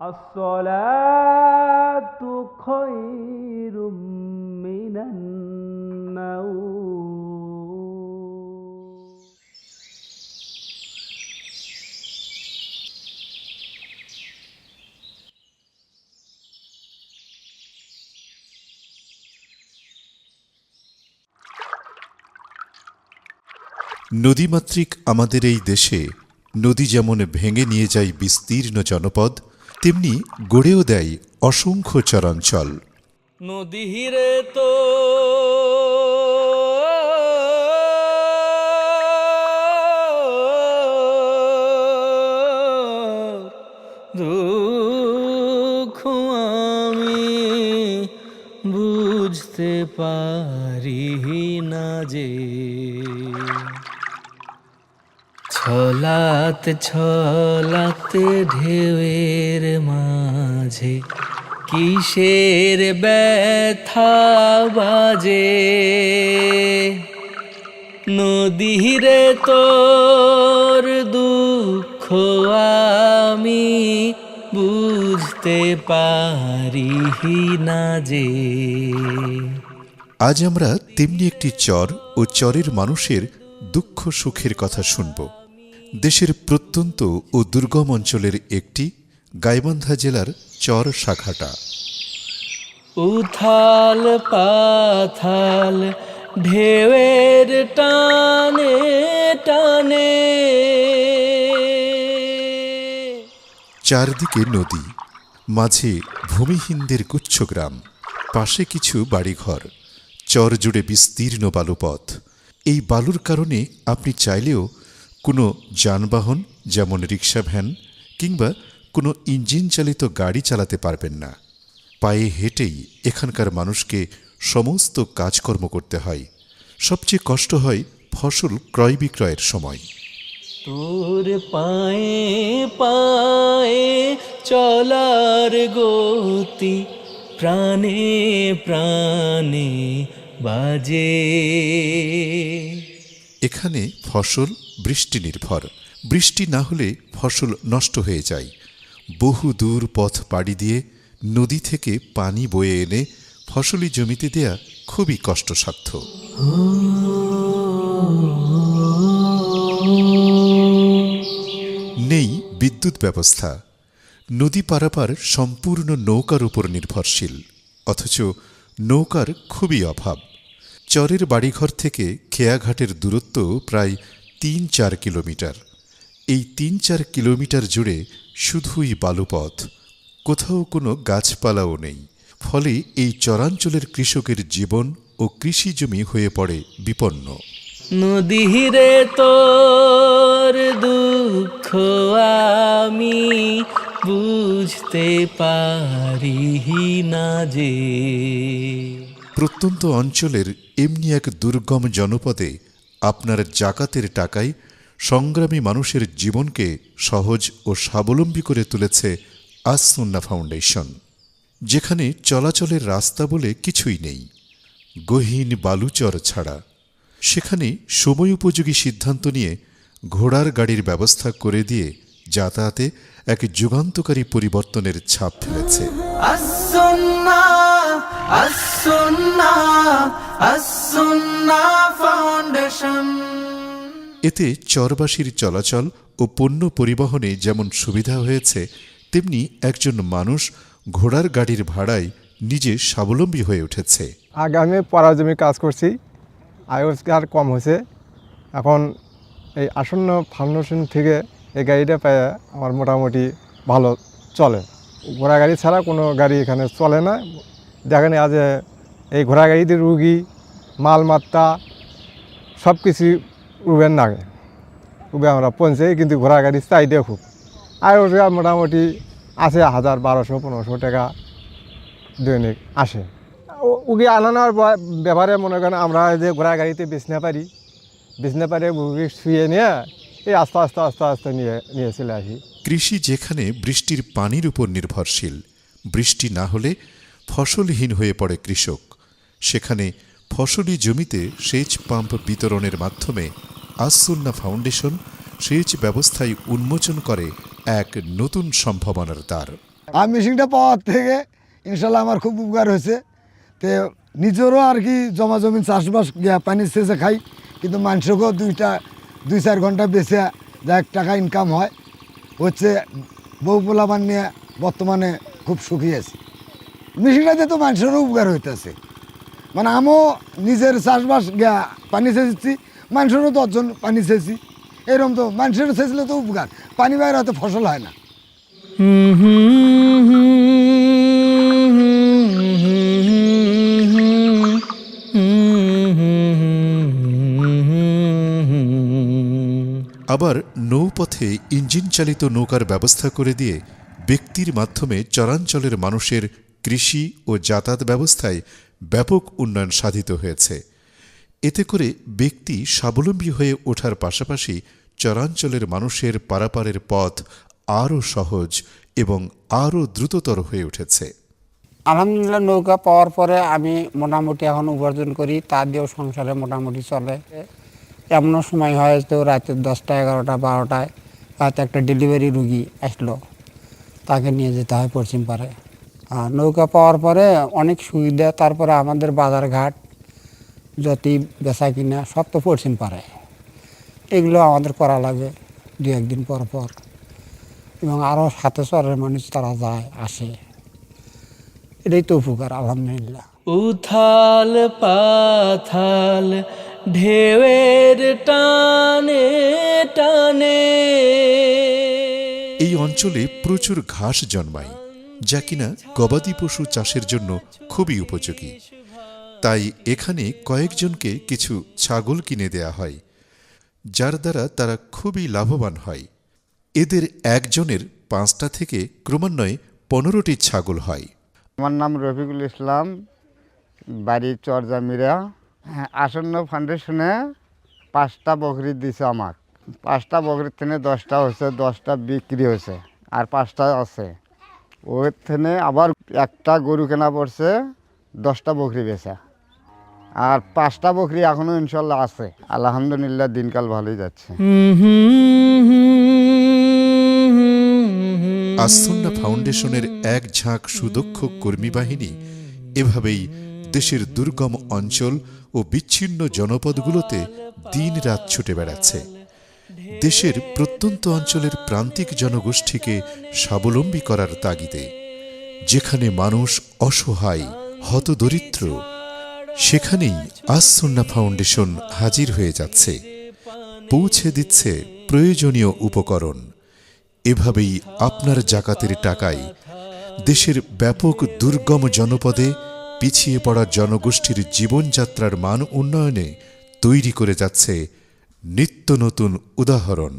الصلاة خير من النوم নদীমাতৃক আমাদের এই দেশে নদী যেমন ভেঙে নিয়ে যায় বিস্তীর্ণ জনপদ তেমনি গড়েও দেয় অসংখ্য চরাঞ্চল। নদী হিরে তো আমি বুঝতে পারি না যে ছলাত ছলাতে ঢেউয়ের মাঝে, কিসের ব্যথা বাজে? নদীরে তোর দুঃখ আমি বুঝতে পারি না যে। আজ আমরা তেমনি একটি চর ও চরের মানুষের দুঃখ সুখের কথা শুনব। দেশের প্রত্যন্ত ও দুর্গম অঞ্চলের একটি গাইবান্ধা জেলার চর শাখাটা। উথাল পাথাল ঢেউয়ের টানে টানে। চারদিকে নদী মাঝে ভূমিহীনদের গুচ্ছগ্রাম পাশে কিছু বাড়িঘর চর জুড়ে বিস্তীর্ণ বালুপথ। এই বালুর কারণে আপনি চাইলেও কোনো যানবাহন, যেমন রিক্সা, ভ্যান, কিংবা কোনো ইঞ্জিন চালিত গাড়ি চালাতে পারবেন না। পায়ে হেঁটেই এখানকার মানুষকে সমস্ত কাজকর্ম করতে হয়। সবচেয়ে কষ্ট হয় ফসল ক্রয় বিক্রয়ের সময়। তোর পায়ে পায়ে চলার গতি প্রাণে প্রাণে বাজে। এখানে ফসল বৃষ্টি নির্ভর। বৃষ্টি না হলে ফসল নষ্ট হয়ে যায়। বহু দূর পথ পাড়ি দিয়ে নদী থেকে পানি বয়ে এনে ফসলি জমিতে দেয়া খুবই কষ্টসাধ্য। নেই বিদ্যুৎ ব্যবস্থা। নদী পারাপার সম্পূর্ণ নৌকার উপর নির্ভরশীল। অথচ নৌকার খুবই অভাব। চরের বাড়িঘর থেকে খেয়াঘাটের দূরত্ব প্রায় তিন চার কিলোমিটার। এই তিন চার কিলোমিটার জুড়ে শুধুই বালুপথ, কোথাও কোনো গাছপালাও নেই। ফলে এই চরাঞ্চলের কৃষকের জীবন ও কৃষি জমি হয়ে পড়ে বিপন্ন। নদী রে তোর দুঃখ আমি বুঝতে পারি না যে প্রত্যন্ত অঞ্চলের এমনি এক দুর্গম জনপদে আপনার জাকাতের টাকায় সংগ্রামী মানুষের জীবনকে সহজ ও স্বাবলম্বী করে তুলেছে আসুন্না ফাউন্ডেশন, যেখানে চলাচলের রাস্তা বলে কিছুই নেই, গহীন বালুচর ছাড়া। সেখানে সময় উপযোগী সিদ্ধান্ত নিয়ে ঘোড়ার গাড়ির ব্যবস্থা করে দিয়ে যাতায়াতে এক যুগান্তকারী পরিবর্তনের ছাপ ফেলেছে। ফাউন্ডেশন এতে চরবাসীর চলাচল ও পণ্য পরিবহনে যেমন সুবিধা হয়েছে তেমনি একজন মানুষ ঘোড়ার গাড়ির ভাড়ায় নিজে স্বাবলম্বী হয়ে উঠেছে। আগে আমি পড়া জমি কাজ করছি আয় রোজগার কম হয়েছে। এখন এই আসন্ন ফাউন্ডেশন থেকে এই গাড়িটা পেয়ে আমার মোটামুটি ভালো চলে। ঘোড়া গাড়ি ছাড়া কোনো গাড়ি এখানে চলে না। দেখেন আজ এই ঘোড়া গাড়িতে রুগী মালমাত্রা সব কিছু উবের নাগে উবে আমরা পৌঁছে, কিন্তু ঘোড়া গাড়ি চাহিদা খুব আয় রোজগার মোটামুটি আছে হাজার বারোশো, পনেরোশো টাকা দৈনিক আসে। উগি আনানোর ব্যাপারে মনে করেন আমরা যে ঘোড়া গাড়িতে বেচতে পারি। বেচতে পারে মুরগি শুয়ে নিয়ে এই আস্তে আস্তে আস্তে আস্তে নিয়ে নিয়ে চলে আসি। কৃষি যেখানে বৃষ্টির পানির উপর নির্ভরশীল, বৃষ্টি না হলে ফসলহীন হয়ে পড়ে কৃষক। সেখানে ফসলি জমিতে সেচ পাম্প বিতরণের মাধ্যমে আসুন্না ফাউন্ডেশন সেচ ব্যবস্থায় উন্মোচন করে এক নতুন সম্ভাবনার দ্বার। আর মেশিনটা পাওয়ার থেকে ইনশাল্লাহ আমার খুব উপকার হয়েছে। তো নিজেরও আর কি জমা জমিন চাষবাস পানি সেচে খাই, কিন্তু মানুষকেও দুইটা দুই চার ঘণ্টা বেঁচে যা এক টাকা ইনকাম হয়। হচ্ছে বউ পোলাবান নিয়ে বর্তমানে খুব সুখী আছি। মেশিনটাতে তো মানুষেরও উপকার হইতেছে। মানে আমিও নিজের চাষবাস গিয়া পানি সেচেছি, মানুষেরও দশজন পানি সেচি এরকম তো মানুষের সেচলে তো উপকার, পানি বাইরে হয়তো ফসল হয় না। আবার নৌপথে ইঞ্জিন চালিত নৌকার ব্যবস্থা করে দিয়ে ব্যক্তির মাধ্যমে চরাঞ্চলের মানুষের কৃষি ও যাতায়াত ব্যবস্থায় ব্যাপক উন্নয়ন সাধিত হয়েছে। এতে করে ব্যক্তি স্বাবলম্বী হয়ে ওঠার পাশাপাশি চরাঞ্চলের মানুষের পারাপারের পথ আরও সহজ এবং আরও দ্রুততর হয়ে উঠেছে। আলহামদুলিল্লাহ, নৌকা পাওয়ার পরে আমি মোটামুটি এখন উপার্জন করি, তা দিয়েও সংসারে মোটামুটি চলে। এমনও সময় হয় তো রাতের দশটা এগারোটা বারোটায় হয়তো একটা ডেলিভারি রুগী আসলো, তাকে নিয়ে যেতে হয় পশ্চিম পারে আর নৌকা পাওয়ার পরে অনেক সুবিধা তারপরে আমাদের বাজারঘাট যতই বেচা কিনা সব তো পশ্চিম পারে এগুলো আমাদের করা লাগে দু একদিন পর পর। এবং আরও সাথে চরের মানুষ তারা যায় আসে। এটাই তো উপকার আলহামদুলিল্লাহ। উথাল পাথাল ঢেউয়ের টানে টানে। এই অঞ্চলে প্রচুর ঘাস জন্মায়। যা কিনা গবাদি পশু চাষের জন্য খুবই উপযোগী। তাই এখানে কয়েকজনকে কিছু ছাগল কিনে দেয়া হয় যার দ্বারা তারা খুবই লাভবান হয়। এদের একজনের পাঁচটা থেকে ক্রমান্বয়ে পনেরোটি ছাগল হয়। আমার নাম রফিকুল ইসলাম বাড়ি চরজামিরা। হ্যাঁ, আসন্ন ফাউন্ডেশনে পাঁচটা বকরি দিছে আমার পাঁচটা বকরির থেকে দশটা হয়েছে দশটা বিক্রি হয়েছে আর পাঁচটা আছে। থেকে আবার একটা গরু কেনা পড়ছে, দশটা বকরি বেচা। আর পাঁচটা বকরি এখনও ইনশাল্লাহ আছে। আলহামদুলিল্লাহ দিনকাল ভালোই যাচ্ছে। আসন্না ফাউন্ডেশনের এক ঝাঁক সুদক্ষ কর্মী বাহিনী এভাবেই দেশের দুর্গম অঞ্চল ও বিচ্ছিন্ন জনপদগুলোতে দিন রাত ছুটে বেড়াচ্ছে। দেশের প্রত্যন্ত অঞ্চলের প্রান্তিক জনগোষ্ঠীকে স্বাবলম্বী করার তাগিদে, যেখানে মানুষ অসহায়, হতদরিদ্র, সেখানেই আসন্না ফাউন্ডেশন হাজির হয়ে যাচ্ছে। পৌঁছে দিচ্ছে প্রয়োজনীয় উপকরণ। এভাবেই আপনার জাকাতের টাকায় দেশের ব্যাপক দুর্গম জনপদে পিছিয়ে পড়া জনগোষ্ঠীর জীবনযাত্রার মান উন্নয়নে তৈরি করে যাচ্ছে নিত্য নতুন উদাহরণ।